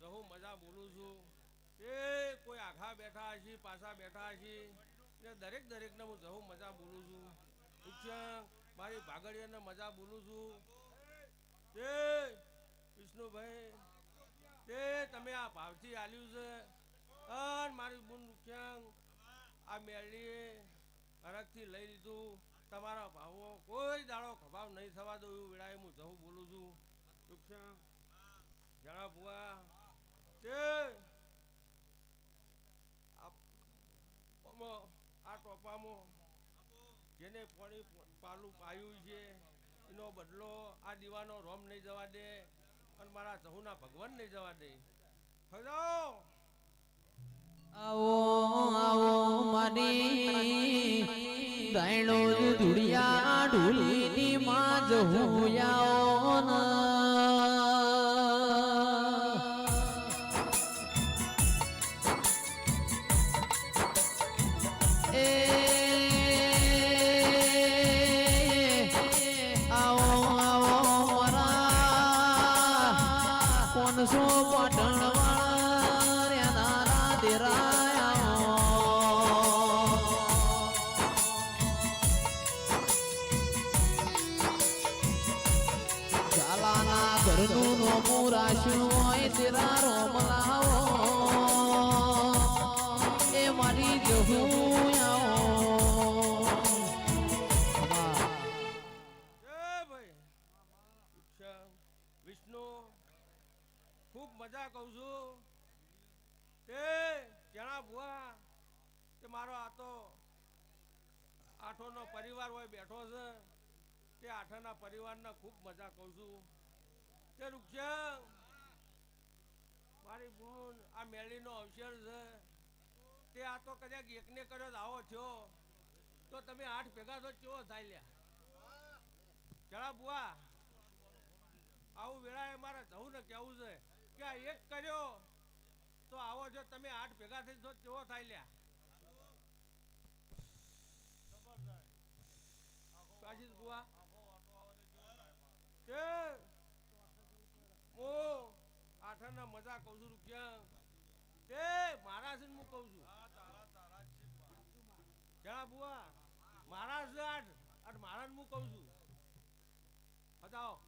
જહુ મજા બોલું છું. એ કોઈ આખા બેઠા હશે, પાછા બેઠા હશે ને દરેક દરેકને હું સહુ મજા બોલું છું. ઉચ્ચ મારી ભાગડિયાને મજા બોલું છું. તે વિષ્ણુભાઈ તે તમે આ ભાવથી આલ્યું છે. અને મારી બુન ક્યાંક આ મેળીએ હરકથી લઈ લીધું. તમારા ભાવો કોઈ દાડો ખભાવ નહીં થવા દઉં એવું વેળાએ હું જવું બોલું છું. ઉચ્ચાંગ જણા ભુવા તે આ ટોપામાં જેને પાણી પાલું પાયું છે એનો બદલો આ દીવાનો રોમ નહીં જવા દે અને મારા જહુના ભગવાન નહીં જવા દે ફજાઓ આવો આવો મની દૈણો ધુડિયા ઢોલીની માં જહું આવો ન કોનસો પાટણ વાળા નારા દેરાયા ચાલાના ઘરનું નોમું રાખ્યું હોય તેરા રોમ મજા કહું છું તે જણા ભુવા કે મારો આ તો આઠોનો પરિવાર હોય, બેઠો છે, તે આઠાના પરિવારના ખૂબ મજા કહું છું. તે રૂક્ષા મારી બૂન આ મેળીનો અવસર છે. તે આ તો કદાચ એકને કર્યો આવો થયો, તો તમે આઠ ભેગા તો કેવો થાય લ્યા? જણા બુઆ આવું વેળાએ મારે જવું ને કેવું છે? કે એક કર્યો, તો આવો જો તમે આઠ ભેગા થઈ તો કેવો થાય લ્યા. કાશી બુઆ કે? હું આઠાના મજા કહું છું રૂપિયા. તે મારા હું કહું છું. જણા બુઆ મારા છે આઠ. આઠ મારા હું કહું છું. બતાવો.